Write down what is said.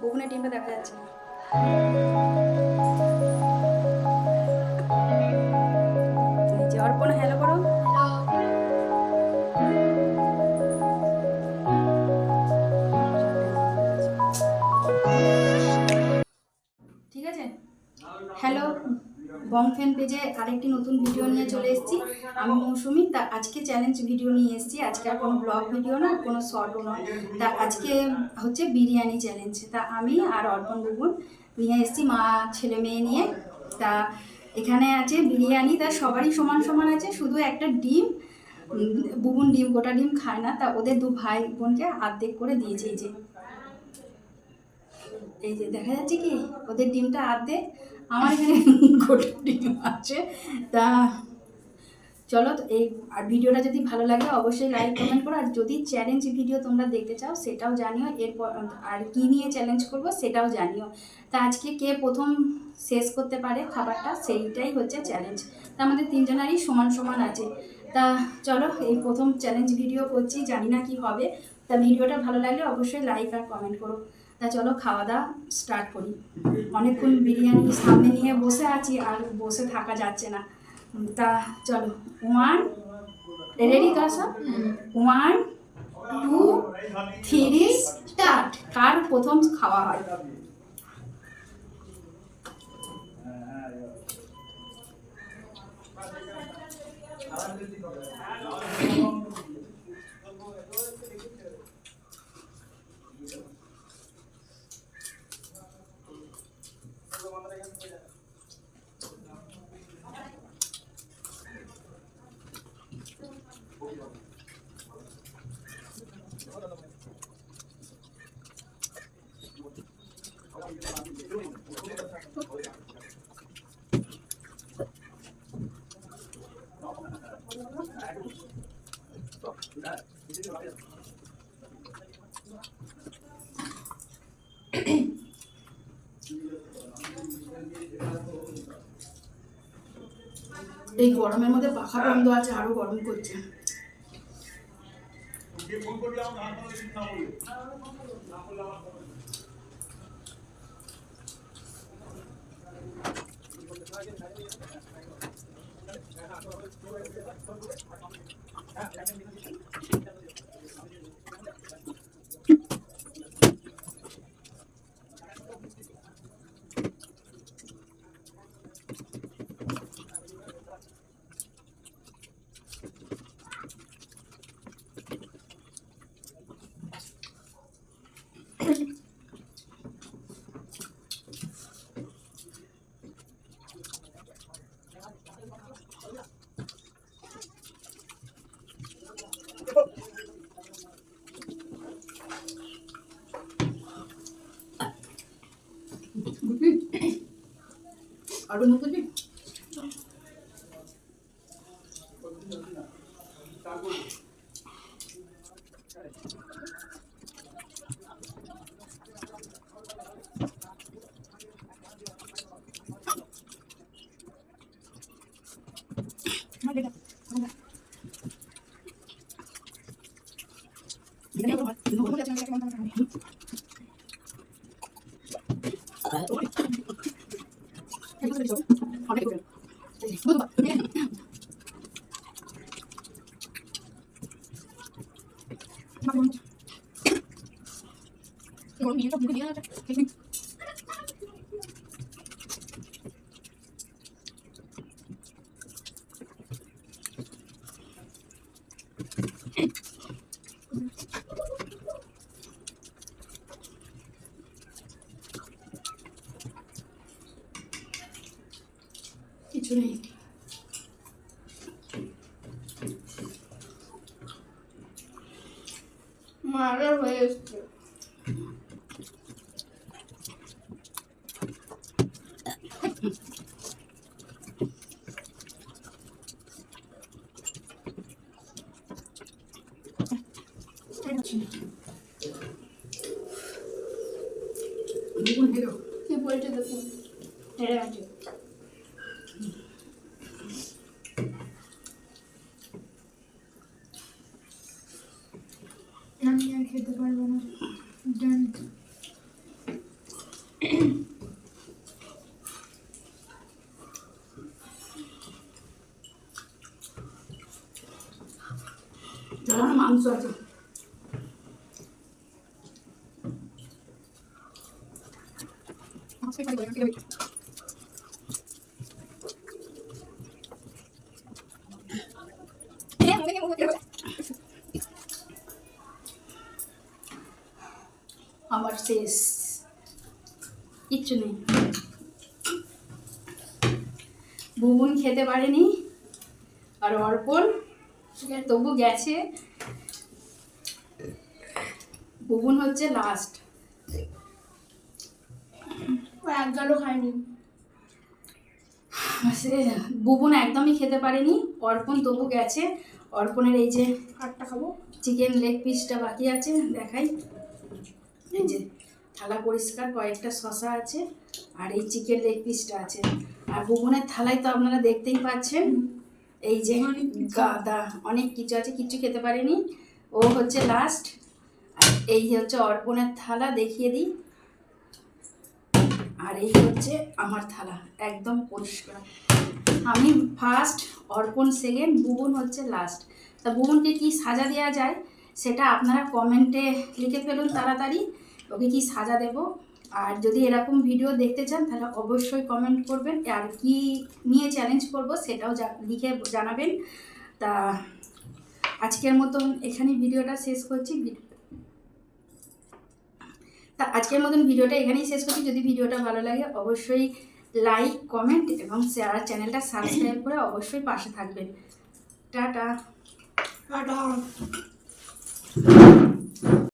বগুনের ডিমটা দেখা যাচ্ছে না। বং ফ্যান পেজে আরেকটি নতুন ভিডিও নিয়ে চলে এসেছি। আমি মৌসুমি, তা আজকে চ্যালেঞ্জ ভিডিও নিয়ে এসেছি। আজকে আর কোনো ব্লগ ভিডিও না, কোনো শর্টও নয়। তা আজকে হচ্ছে বিরিয়ানি চ্যালেঞ্জ তা আমি আর অর্পণ বুবুন নিয়ে এসেছি, মা, ছেলে, মেয়ে নিয়ে। তা এখানে আছে বিরিয়ানি, তা সবারই সমান সমান আছে, শুধু একটা ডিম। বুবুন ডিম, গোটা ডিম খায় না, তা ওদের দু ভাই বোনকে আর্ধেক করে দিয়েছে, এই যে। এই যে দেখা যাচ্ছে কি? ওদের ডিমটা আর্ধে আমার এখানে গোটা ডিম আছে। তা চলো, এই আর ভিডিওটা যদি ভালো লাগে, অবশ্যই লাইক কমেন্ট করো। আর যদি চ্যালেঞ্জ ভিডিও তোমরা দেখতে চাও, সেটাও জানিও। এরপর, আর কি নিয়ে চ্যালেঞ্জ করব, সেটাও জানিও। তা আজকে কে প্রথম শেষ করতে পারে খাবারটা, সেইটাই হচ্ছে চ্যালেঞ্জ তা আমাদের তিনজনারই সমান সমান আছে। তা চলো, এই প্রথম চ্যালেঞ্জ ভিডিও করছি, জানি না কি হবে। তা ভিডিওটা ভালো লাগলে অবশ্যই লাইক আর কমেন্ট করো। তা চলো খাওয়া দাওয়া স্টার্ট করি। অনেকক্ষণ বিরিয়ানি সামনে নিয়ে বসে আছি আর বসে থাকা যাচ্ছে না। তা চলো ওয়ান রেডি তো সব? ওয়ান টু থ্রি স্টার্ট কার প্রথম খাওয়া হয়? এই গরমের মধ্যে পাখা বন্ধ আছে আরও গরম করছে। বুঝলি Aduh nunggu deh. Ini apa? Ini apa? আরও মুখ বুঝলি কিছু নেই মারা হয়ে এসছে দেখুন হেরো কি বলছে দেখুন? আছে আমি আর খেতে পারব না। জানি মাংস আছে। আমার শেষ কিচ্ছু নেই। বুবুন খেতে পারেনি আর অর্পণ তবু গেছে। বুবুন হচ্ছে লাস্ট এক গালও খায়নি। সে বুবুন একদমই খেতে পারেনি অর্পণ তবু গেছে। অর্পণের এই যে আটটা খাব। চিকেন লেগ পিসটা বাকি আছে দেখাই। এই যে থালা পরিষ্কার কয়েকটা শশা আছে আর এই চিকেন লেগ পিসটা আছে। আর বুবনের থালায় তো আপনারা দেখতেই পাচ্ছেন এই যে গাদা অনেক কিছু আছে কিচ্ছু খেতে পারেনি। ও হচ্ছে লাস্ট আর এই হচ্ছে অর্পণের থালা দেখিয়ে দিই। আর এই হচ্ছে আমার থালা একদম পরিষ্কার। আমি ফার্স্ট অর্পণ সেকেন্ড বুবন হচ্ছে লাস্ট তা বুবনকে কি সাজা দেওয়া যায় সেটা আপনারা কমেন্টে লিখে ফেলুন তাড়াতাড়ি। ওকে কি সাজা দেব? আর যদি এরকম ভিডিও দেখতে চান, তাহলে অবশ্যই কমেন্ট করবেন। আর কি নিয়ে চ্যালেঞ্জ করব, সেটাও লিখে জানাবেন। তা আজকের মতন এখানে ভিডিওটা শেষ করছি। তা আজকের মতন ভিডিওটা এখানেই শেষ করছি। যদি ভিডিওটা ভালো লাগে, অবশ্যই লাইক কমেন্ট এবং শেয়ার চ্যানেলটা সাবস্ক্রাইব করে অবশ্যই পাশে থাকবেন। টাটা। টাটা।